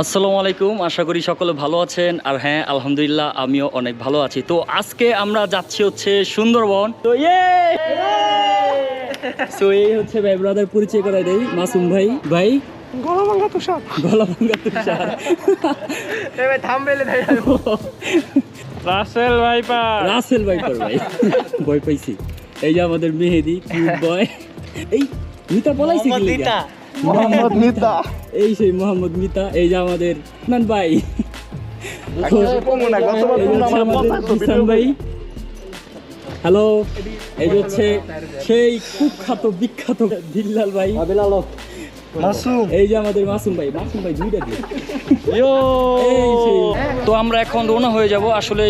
আসসালামু আলাইকুম আশা করি সকলে ভালো আছেন। আর হ্যাঁ আলহামদুলিল্লাহ আমিও অনেক ভালো আছি। তো আজকে আমরা যাচ্ছি হচ্ছে সুন্দরবন। তো ইয়ে! সো এই হচ্ছে ভাই ব্রাদার পরিচয় করাই দেই মাসুম ভাই। ভাই? গলাভাঙ্গা তুষার। গলা ভাঙ্গা তুষার এবার থামবেলে তাই রাসেল ভাইপার। রাসেল ভাই ভাই। ভয় পাইছি। এই যে আমাদের মেহেদি কিউট বয় এই মিতা পলাইছে কি? মোহাম্মদ মিতা। এই সেই মোহাম্মদ মিতা এই যে আমাদের মান ভাই। ভাই। হ্যালো এই হচ্ছে সেই কুখ্যাত বিখ্যাত দিল্লাল ভাই। মাসুম। এই যে আমাদের মাসুম ভাই মাসুম ভাই দুইটা দিয়ে। তো আমরা এখন রওনা হয়ে যাব আসলে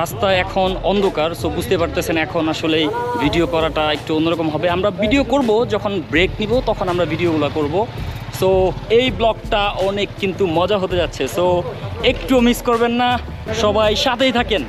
রাস্তা এখন অন্ধকার সো বুঝতে পারতেছেন এখন আসলে ভিডিও করাটা একটু অন্যরকম হবে। আমরা ভিডিও করব যখন ব্রেক নিব তখন আমরা ভিডিওগুলো করব। সো এই ব্লগটা অনেক কিন্তু মজা হতে যাচ্ছে। সো একটু মিস করবেন না। সবাই সাথেই থাকেন।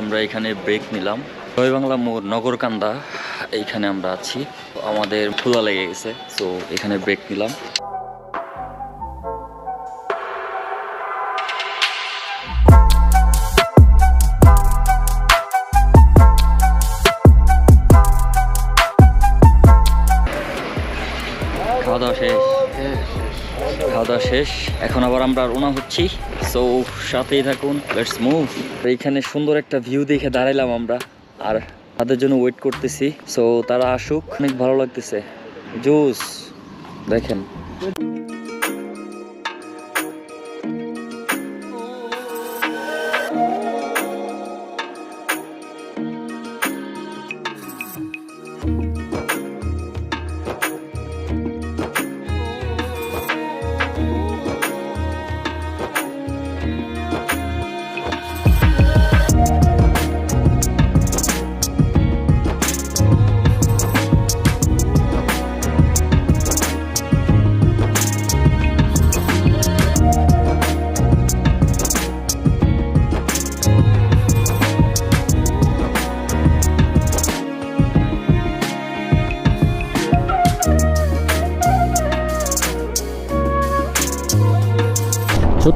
আমরা এখানে ব্রেক নিলাম। জয় বাংলা মোড় নগরকান্দা, এইখানে আমরা আছি। আমাদের ক্ষুধা লেগে গেছে তো এখানে ব্রেক নিলাম। খাওয়া দাওয়া শেষ। খাওয়া দাওয়া শেষ। এখন আবার আমরা রওনা হচ্ছি। সো সাথেই থাকুন। লেটস মুভ এইখানে সুন্দর একটা ভিউ দেখে দাঁড়াইলাম আমরা। আর তাদের জন্য ওয়েট করতেছি। সো তারা আসুক। অনেক ভালো লাগতেছে। জুস দেখেন।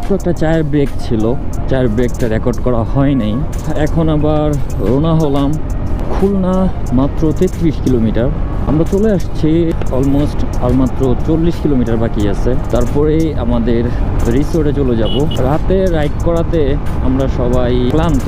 ছোট্ট একটা চায়ের ব্রেক ছিল। চায়ের ব্রেকটা রেকর্ড করা হয় নাই এখন আবার রোনা হলাম খুলনা মাত্র তেত্রিশ কিলোমিটার। আমরা চলে আসছি অলমোস্ট আর মাত্র চল্লিশ কিলোমিটার বাকি আছে। তারপরে আমাদের রিসোর্টে চলে যাব। রাতে রাইড করাতে আমরা সবাই ক্লান্ত।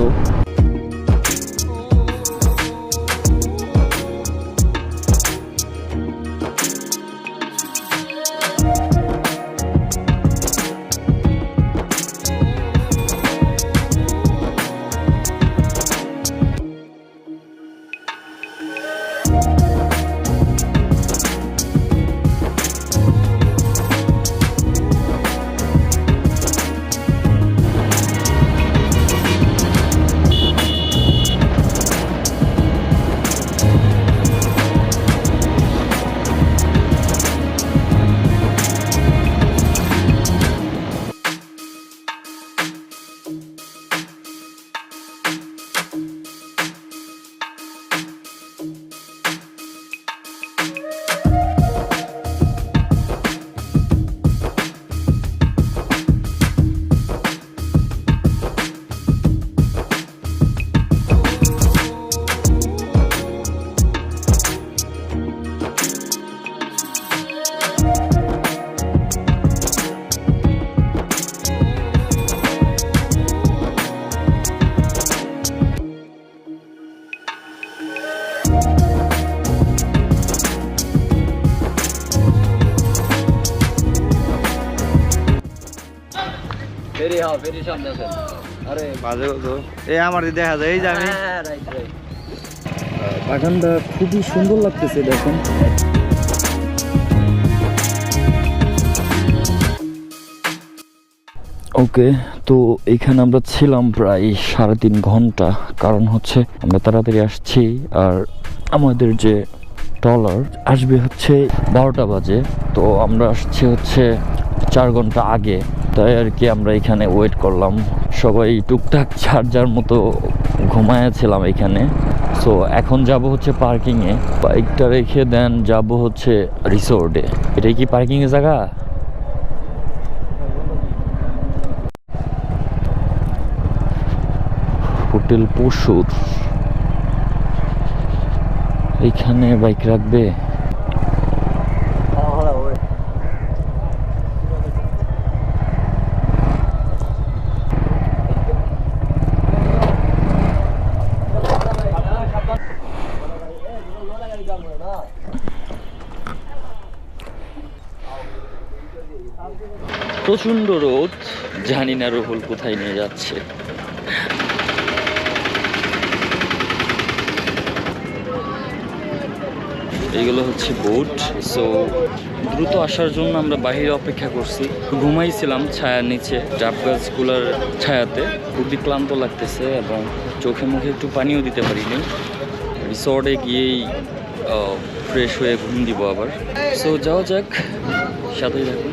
ফেরি হ্যাঁ সামনে আছে আরে বাজে তো এই আমার দেখা যায় এই যে আমি। হ্যাঁ রাইট রাইট। বাগানটা খুবই সুন্দর লাগতেছে দেখুন। ওকে তো এখানে আমরা ছিলাম প্রায় সাড়ে তিন ঘণ্টা। কারণ হচ্ছে আমরা তাড়াতাড়ি আসছি আর আমাদের যে টলার আসবে হচ্ছে বারোটা বাজে। তো আমরা আসছি হচ্ছে চার ঘণ্টা আগে। তাই আর কি আমরা এখানে ওয়েট করলাম। সবাই টুকটাক যার যার মতো ঘুমায়াছিলাম এখানে। সো এখন যাব হচ্ছে পার্কিংয়ে বাইকটা রেখে দেন যাব হচ্ছে রিসোর্টে এটা কি পার্কিংয়ের জায়গা? হোটেল পশুর এইখানে বাইক রাখবে? প্রচণ্ড রোদ, জানি না রুহুল কোথায় নিয়ে যাচ্ছে। এইগুলো হচ্ছে বোট সো দ্রুত আসার জন্য আমরা বাইরে অপেক্ষা করছি। ঘুমাইছিলাম ছায়ার নিচে ডাব গাছগুলোর ছায়াতে। খুবই ক্লান্ত লাগতেছে এবং চোখে মুখে একটু পানিও দিতে পারিনি। রিসর্টে গিয়েই ফ্রেশ হয়ে ঘুম দিব আবার। সো যাওয়া যাক, সাথেই থাকুন।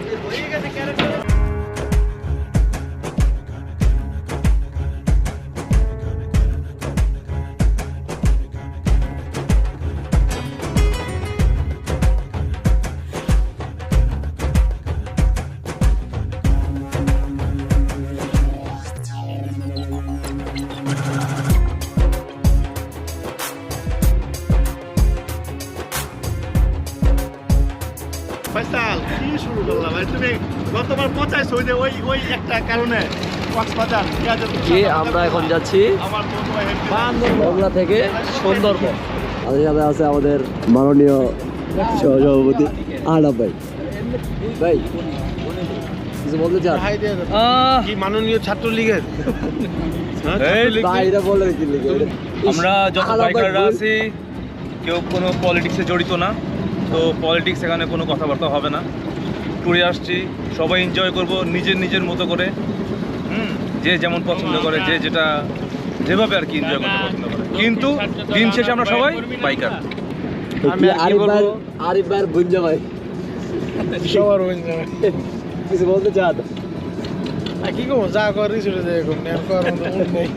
তুমি গতবার পচাইছো ওই যে ওই ওই একটা কারণে যে আমরা এখন যাচ্ছি থেকে সুন্দরবন। আমাদের সাথে আছে আমাদের মাননীয় সহসভাপতি আহনাব ভাই। ভাই কিছু বলতে চান? কি মাননীয় ছাত্রলীগের? ভাই এটা বলে কি লিখে আমরা যত বাইকাররা আছি কেউ কোনো পলিটিক্সে জড়িত না তো পলিটিক্স এখানে কোনো কথাবার্তা হবে না। ট্যুরে আসছি সবাই এনজয় করব নিজের নিজের মতো করে। হুম যে যেমন পছন্দ করে যে যেটা যেভাবে আর কি এনজয় করতে পছন্দ করে। কিন্তু দিন শেষে আমরা সবাই বাইকার কি আরিফ ভাই আরিফ ভাই সবার কিছু বলতে চান কি করব? যা করি চলে যায় এরকম নেন করার মতো মুড নেই।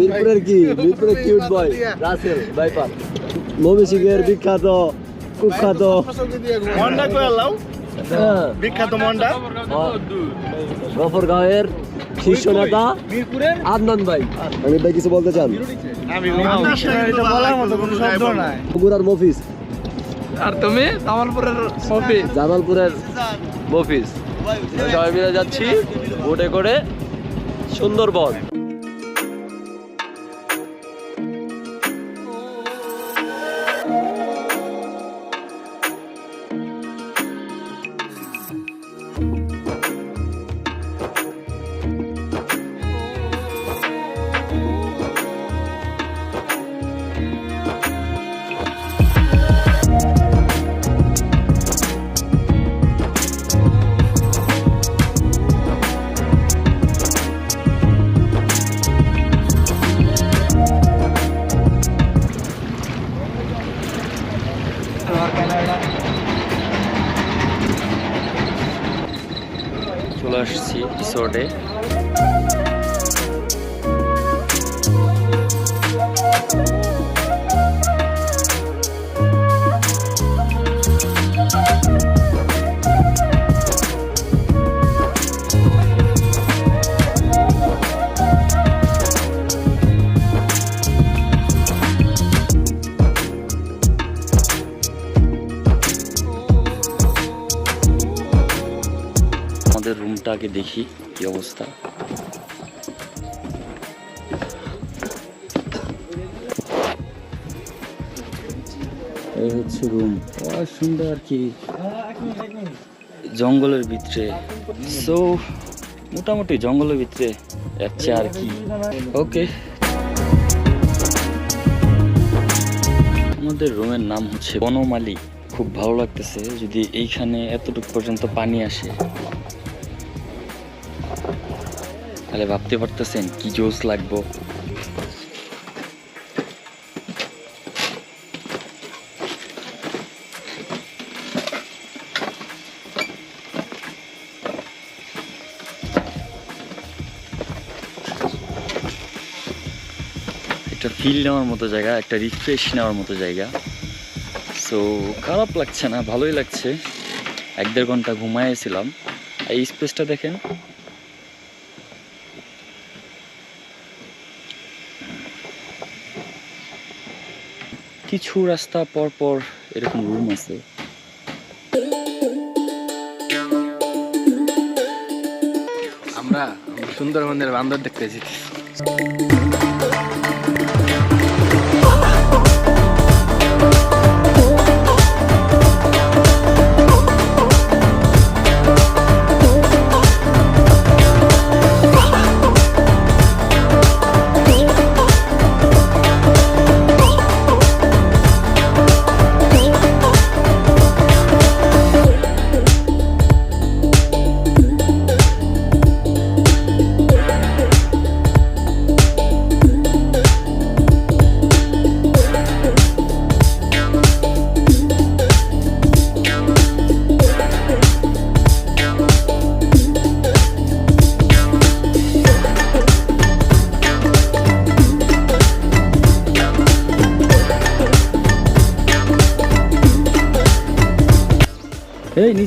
মিরপুরের কি? মিরপুরের কিউট বয় রাসেল বাইপার মমিসিংহের বিখ্যাত কুখ্যাত। লাও বিখ্যাত মন্ডা গফরগাঁওয়ের শীর্ষ নেতা মিরপুরের? আদনান ভাই। আমি ভাই কিছু বলতে চান? আমি এটা বলার মতো কোনো শব্দ নাই। বগুড়ার মফিস আর তুমি? তামালপুরের মফিজ। জামালপুরের মফিস সবাই মিলে যাচ্ছি বোটে করে সুন্দরবন। দেখি কি অবস্থা। হচ্ছে রুম সুন্দর আর কি। জঙ্গলের ভিতরে। সো মোটামুটি জঙ্গলের ভিতরে যাচ্ছে আর কি। ওকে আমাদের রুমের নাম হচ্ছে বনমালী। খুব ভালো লাগতেছে যদি এইখানে এতটুকু পর্যন্ত পানি আসে। তাহলে ভাবতে পারতেছেন কি জোস লাগবো? একটা ফিল নেওয়ার মতো জায়গা, একটা রিফ্রেশ নেওয়ার মতো জায়গা। সো খারাপ লাগছে না, ভালোই লাগছে। এক দেড় ঘণ্টা ঘুমাইয়েছিলাম এই স্পেসটা দেখেন। কিছু রাস্তা পর পর এরকম রুম আছে। আমরা সুন্দরবনের বান্দর দেখতে যেতে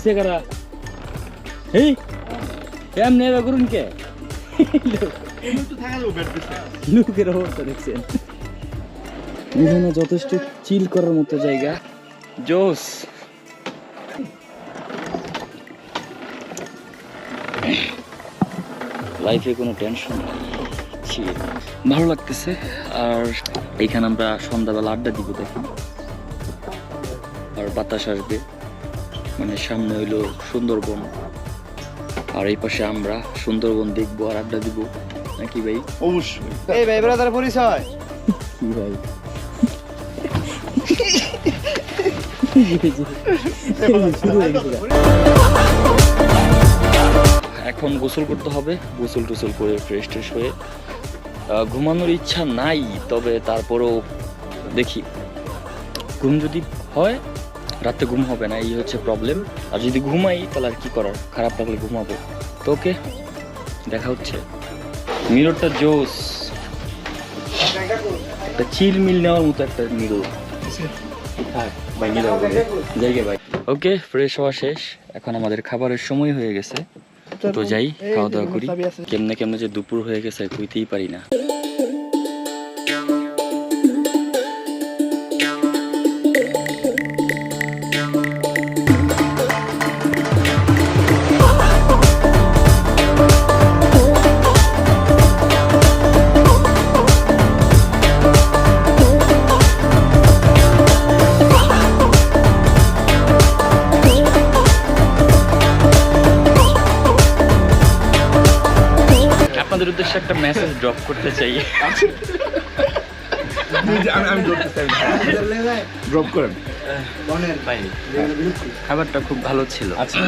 এই কারা? এই এমনি এবার করুন কে? লোকের অবস্থা দেখছেন। এখানে যথেষ্ট চিল করার মতো জায়গা। জোস। লাইফে কোনো টেনশন নেই। ভালো লাগতেছে। আর এইখানে আমরা সন্ধ্যাবেলা আড্ডা দিব দেখুন আর বাতাস আসবে। মানে সামনে হইল সুন্দরবন। আর এই পাশে আমরা সুন্দরবন দেখব আর আড্ডা দিব। নাকি ভাই? অবশ্যই। এই ভাই ব্রাদার পরিচয়। কি ভাই। এখন গোসল করতে হবে। গোসল টোসল করে ফ্রেশ ট্রেশ হয়ে আহ, ঘুমানোর ইচ্ছা নাই তবে তারপরেও দেখি। ঘুম যদি হয় রাতে ঘুম হবে না, এই হচ্ছে প্রবলেম আর যদি ঘুমাই, তাহলে আর কি করার? খারাপ লাগলে ঘুমাবো। তো ওকে, দেখা হচ্ছে। মিররটা জোস। একটা চিল মিল নেওয়ার মতো একটা জায়গা ভাই ওকে। ফ্রেশ হওয়া শেষ। এখন আমাদের খাবারের সময় হয়ে গেছে। তো যাই, খাওয়া দাওয়া করি। কেমনে কেমনে যে দুপুর হয়ে গেছে, কইতেই পারি না। একটা মেসেজ ড্রপ করতে চাই। আমি ড্রপ করেন। খাবারটা খুব ভালো ছিল। আচ্ছা।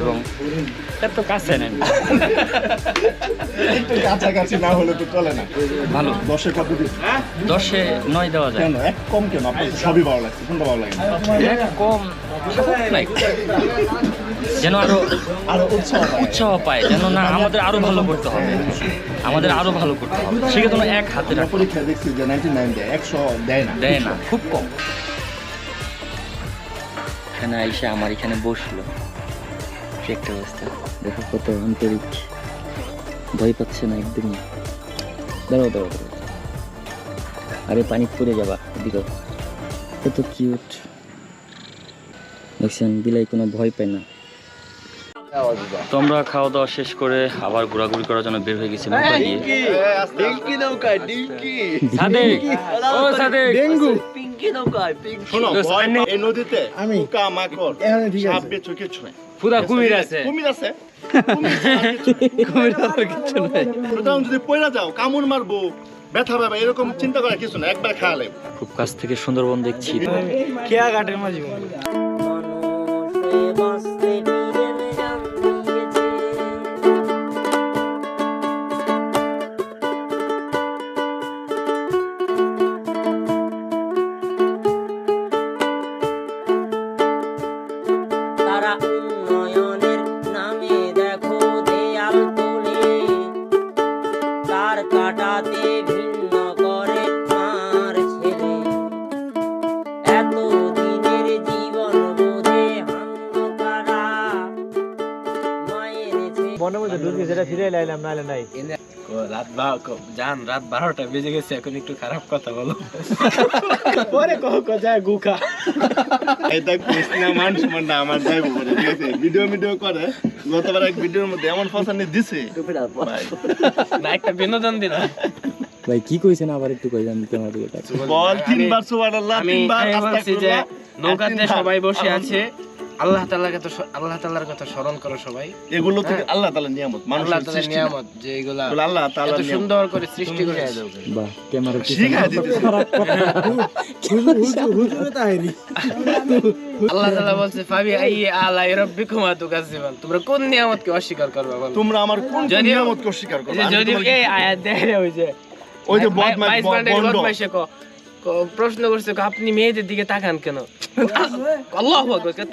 এবং এত কাছে নেন। কাছাকাছি না হলে তো চলে না। ভালো। দশের কত দিন? দশে নয় দেওয়া যায়। এক কম কেন? সবই ভালো লাগছে। কোনটা ভালো লাগে না? এক কম নাই। যেন আরও আরও উৎসাহ উৎসাহ পায় যেন না আমাদের আরও ভালো করতে হবে। আমাদের আরও ভালো করতে হবে। সেক্ষেত্রে এক হাতে আমরা পরীক্ষা দেখছি যে নাইনটি নাইন দেয় একশো দেয় না। দেয় না খুব কম। এখানে এসে আমার এখানে বসল। কি একটা অবস্থা। দেখো কত আন্তরিক। ভয় পাচ্ছে না একদমই। দাঁড়াও দাঁড়াও দাঁড়াও। আরে পানি পড়ে যাবা এদিকে। কত কিউট দেখছেন বিলাই কোনো ভয় পায় না। তো আমরা খাওয়া দাওয়া শেষ করে আবার ঘোরাঘুরি করার জন্য বের হয়ে গেছি নৌকা? দিয়ে ডিঙ্কি। নৌকায় ডিঙ্কি। সাদেক! ও সাদেক! ডেঙ্গু। পিঙ্কি নৌকায় পিঙ্কি। শোনো ভয় সামনে- এই নদীতে আমি- পোকা মাকড় এখানে ঠিক আছে। সাপ বেচো কিছু নাই পুরা কুমির আছে। কুমির আছে। কুমির আর কিছু নাই। যদি পয়রা যাও কামড় মারবো ব্যথা পাবে এরকম চিন্তা করার কিছু না একবার খাওয়ালে খুব কাছ থেকে সুন্দরবন দেখছি। কেয়া ঘাটের মাঝে মধ্যে ঢুকে সেটা ফিরে লাইলাম নাইলে নাই। রাত জান রাত বারোটা বেজে গেছে এখন একটু খারাপ কথা বলো। পরে কহ যায় গুখা এটা কৃষ্ণা মান সমান না আমার যাইবো বলে ঠিক আছে? ভিডিও ভিডিও করে। গতবার এক ভিডিওর মধ্যে এমন ফসানি দিছে। না একটা বিনোদন দিন ভাই কি কইছেন? আবার একটু তোমার বল তিনবার সুবহানাল্লাহ আস্তাগফিরুল্লাহ, নৌকাতে সবাই বসে আছে। আল্লাহ তাআলার কথা আল্লাহ তাআলার কথা স্মরণ করো সবাই এগুলো তো আল্লাহ তাআলার নিয়ামত আল্লাহ মানুষের তাআলার সৃষ্টি নিয়ামত যে এগুলা আল্লাহ নিয়ামত সুন্দর করে সৃষ্টি করে বাহ ক্যামেরা শিখাই দিতেছে আল্লাহ তাআলা বলছে ফাবি আই আলা রাব্বিকুমা তোমরা কোন নিয়ামতকে অস্বীকার করবে বলো তোমরা আমার কোন নিয়ামতকে অস্বীকার করো যে যদি এই আয়াত দেখে ওই যে ওই বদমাইশ বদমাইশে ক- প্রশ্ন করছে আপনি মেয়েদের দিকে তাকান কেন? আল্লাহ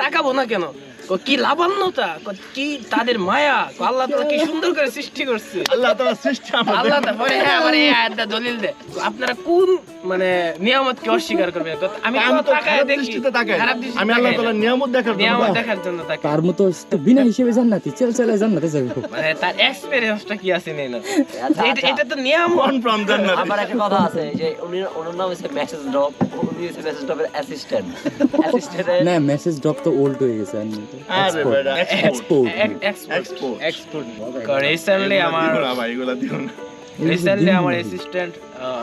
তাকাবো না কেন? ক, কি লাভান্যতা কি তাদের মায়া? আল্লাহ তাআলা কি সুন্দর করে সৃষ্টি করছে? আল্লাহ তাআলার সৃষ্টি আল্লাহ। হ্যাঁ আয়াতটা দলিল দে। আপনারা কোন মানে নিয়ামতকে অস্বীকার করবেন? আমি আমি তো তাকায় দেখি। আমি আল্লাহ। তাআলার নিয়ামত দেখার জন্য নিয়ামত দেখার জন্য তাকে তার মতো তো বিনা হিসেবে জান্নাতি চেল চেলে জান্নাতে যাবে মানে তার এক্সপেরিয়েন্সটা কি আছে নেই না? আচ্ছা, এটা- আচ্ছা। তো নিয়ামত। আবার একটা কথা আছে যে উনি ওনার নাম হচ্ছে মেসেজ ড্রপ উনি মেসেজ ড্রপের অ্যাসিস্ট্যান্ট অ্যাসিস্ট্যান্টের না মেসেজ ড্রপ তো ওল্ড হয়ে গেছে আরে বেটা, export। Export export Export। Recently আমার দিও না ভাই, এগুলা দিও না। রিসেন্টলি আমার অ্যাসিস্ট্যান্ট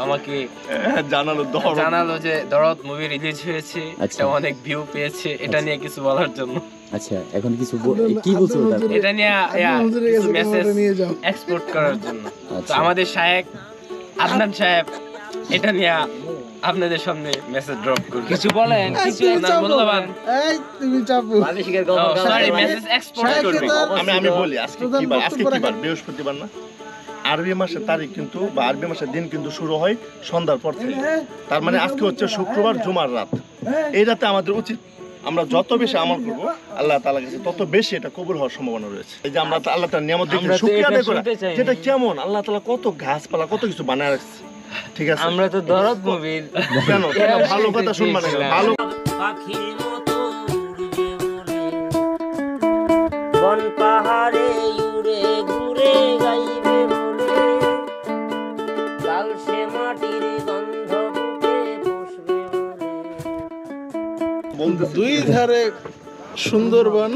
আমাকে জানালো জানালো যে দরদ মুভি রিলিজ হয়েছে আচ্ছা। এটা অনেক ভিউ পেয়েছে এটা নিয়ে কিছু বলার জন্য। আচ্ছা এখন কিছু কি বলছো এটা নিয়ে মেসেজ এক্সপোর্ট করার জন্য। তো আচ্ছা। আমাদের সাহেব আদনান সাহেব এটা নিয়ে আপনাদের সামনে মেসেজ ড্রপ করবে। কিছু বলেন কিছু মূল্যবান আবিষ্কার সরি মেসেজ এক্সপোর্ট করবে। আমি আমি বলি আজকে কি বার আজকে কি বার বৃহস্পতিবার না? আরবি মাসের তারিখ কিন্তু বা আরবি মাসের দিন কিন্তু শুরু হয় সন্ধ্যার পর থেকে। তার মানে আজকে হচ্ছে শুক্রবার জুমার রাত। এই রাতে আমাদের উচিত আমরা যত বেশি আমল করব আল্লাহ তাআলার কাছে তত বেশি এটা কবুল হওয়ার সম্ভাবনা রয়েছে। এই যে আমরা আল্লাহ তাআলার নিয়ামত দেখে শুকরিয়া আদায় করা। যেটা কেমন আল্লাহ তাআলা কত গাছপালা কত কিছু বানায় রাখছে। ঠিক আছে? আমরা তো দরদ মুভির কেন? ভালো কথা শুনবা না ভালো পাখির মতো উড়বে উড়ে বন পাহাড়ে উড়ে ঘুরে গাইবে বলে লাল সে মাটির গন্ধ বুকে বসবে বলে দুই ধারে সুন্দরবন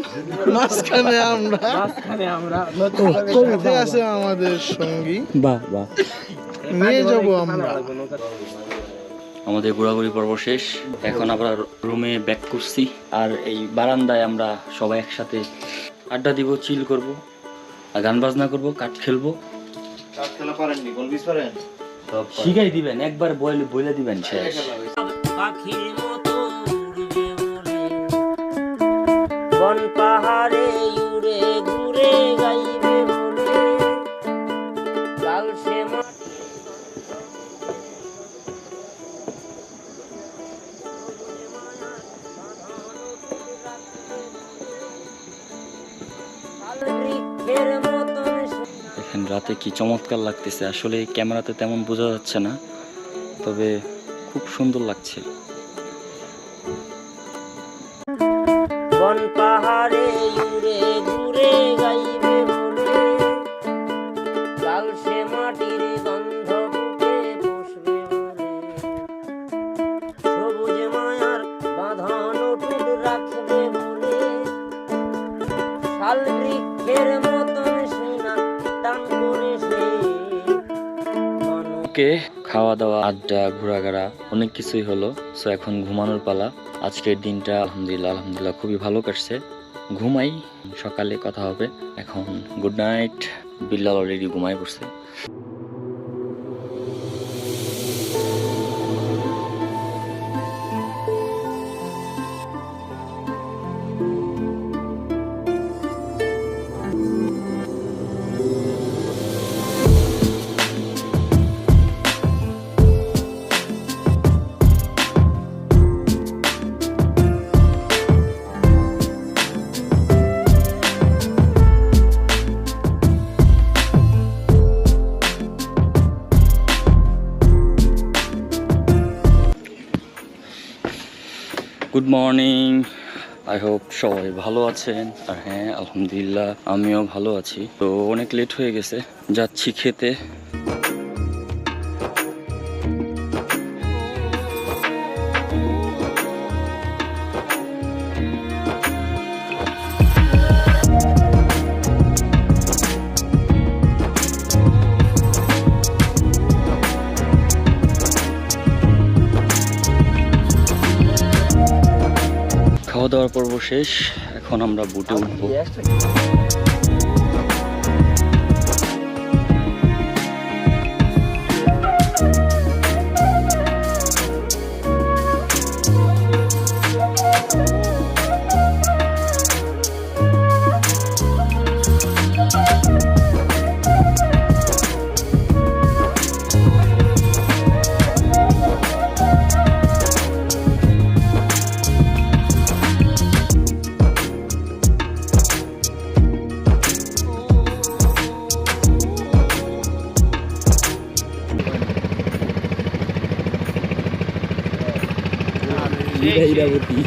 মাঝখানে আমরা। মাঝখানে আমরা আছে আমাদের সঙ্গী। বাহ বাহ। নিয়ে যাব আমরা। আমাদের ঘোরাঘুরি পর্ব শেষ। এখন আমরা রুমে ব্যাক করছি আর এই বারান্দায় আমরা সবাই একসাথে আড্ডা দিব চিল করব আর গান বাজনা করব কাঠ খেলব। খেলা পারেননি গোল বিশ পারেন? শিখাই দিবেন একবার বলে বলে দিবেন শেষ। পাখির মতো উড়বে উড়ে বন পাহাড়ে উড়ে ঘুরে গাইবে বলে লাল সে রাতে কি চমৎকার লাগতেছে? আসলে ক্যামেরাতে তেমন বোঝা যাচ্ছে না তবে খুব সুন্দর লাগছে। আড্ডা, ঘোরাঘেরা, অনেক কিছুই হলো। সো এখন ঘুমানোর পালা। আজকের দিনটা আলহামদুলিল্লাহ আলহামদুলিল্লাহ খুবই ভালো কাটছে। ঘুমাই, সকালে কথা হবে। এখন গুড নাইট বিল্লাল অলরেডি ঘুমাই পড়ছে। মর্নিং আই হোপ সবাই ভালো আছেন। আর হ্যাঁ আলহামদুলিল্লাহ, আমিও ভালো আছি। তো অনেক লেট হয়ে গেছে। যাচ্ছি খেতে। শেষ। এখন আমরা বুটে উঠবো। ইরাবতী।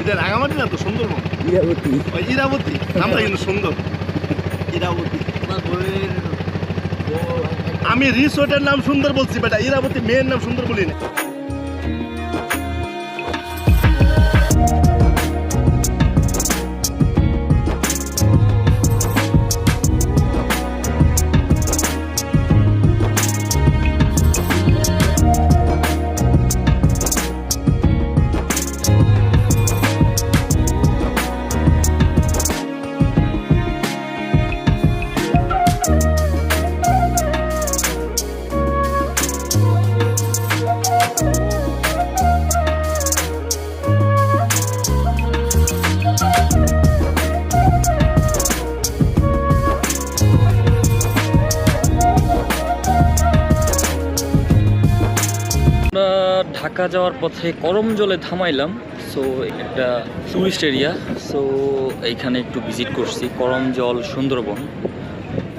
এটা রাঙামাটি না তো? সুন্দরবন? ইরাবতী। ওই ইরাবতী। নামটা কিন্তু সুন্দর। ইরাবতী। আমি রিসোর্টের নাম সুন্দর বলছি বেটা ইরাবতী মেয়ের নাম সুন্দর বলি না ঢাকা যাওয়ার পথে করম জলে থামাইলাম। সো একটা টুরিস্ট এরিয়া সো এইখানে একটু ভিজিট করছি, করম জল সুন্দরবন।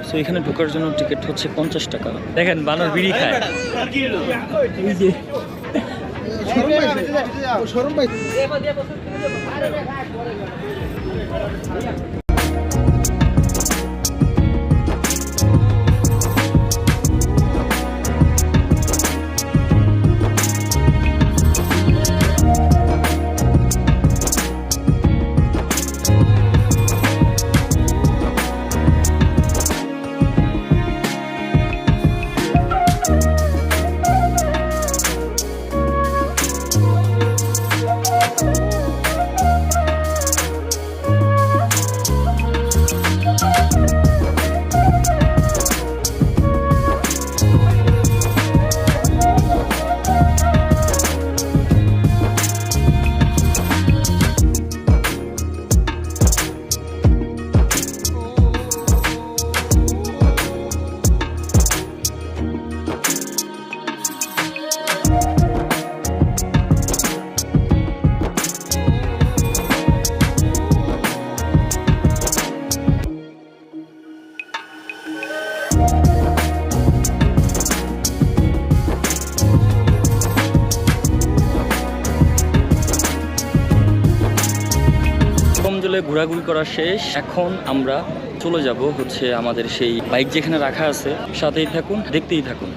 সো এখানে ঢোকার জন্য টিকিট হচ্ছে পঞ্চাশ টাকা। দেখেন বানর বিড়ি খায়। করা শেষ। এখন আমরা চলে যাব হচ্ছে আমাদের সেই বাইক যেখানে রাখা আছে, সাথেই থাকুন, দেখতেই থাকুন।